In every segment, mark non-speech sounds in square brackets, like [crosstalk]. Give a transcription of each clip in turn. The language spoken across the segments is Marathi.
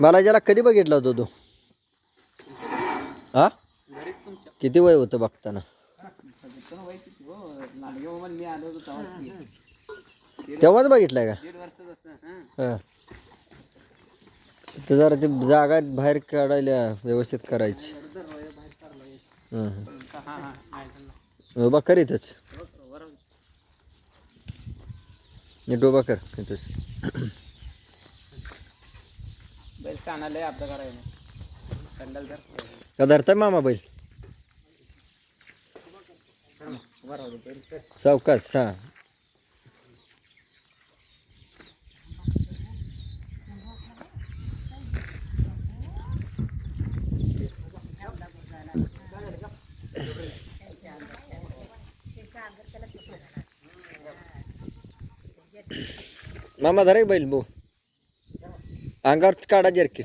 मला जरा कधी बघितला होता तू? हा? किती वय होतं बघताना? तेव्हाच बघितलाय का? तर जरा ते जागा बाहेर काढायला व्यवस्थित करायची. डोबा कर इथंच. डोबा कर इथंच. बैल शाणा लय आपलं करायला कंडल धर. का धरताय मामा बैल? बरोबर बैल तर सावकाश हा. मामा धरा बैल बो अंगावर काढा जर्किन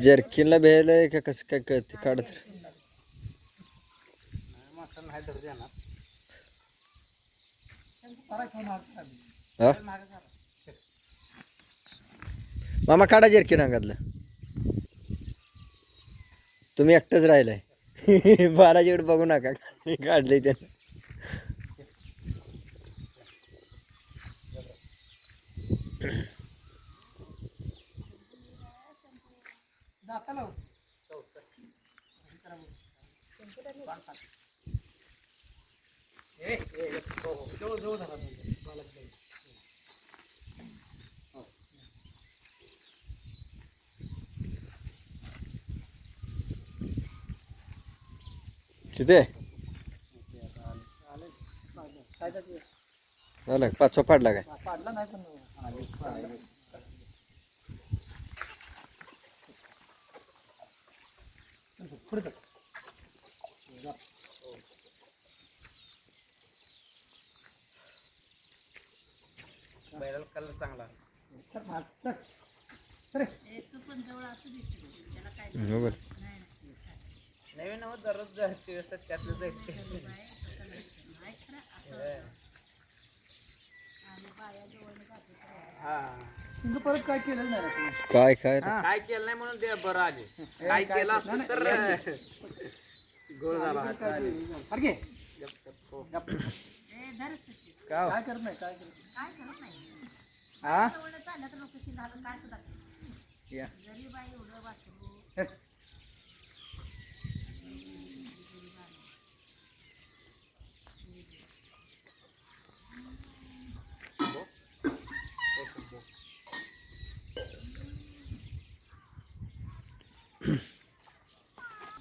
जर्किनला भेलय का कसं काय कळते? काढत मामा काढा जर्किन अंगातलं. तुम्ही एकटंच राहिलाय. [laughs] बालाजीकडे बघू नका. काढलंय त्यानं. हो. जवळ जवळ. किती? झालं का? पाचवा पाडला काय पाडला नाही पण आली. पाडला. पुढे कर. कलर चांगला मार, रे. बरोबर नवीन नव्हतं दररोज जर चोवीस तास त्यातलंच एक. हा. तुम्ही परत काय नाही तुम्ही? काय काय? काय केलं नाही म्हणून ते बरं आले काय केलं असतं तर गोळ झाला सारखे काय करत नाही काय करत नाही? हा? या.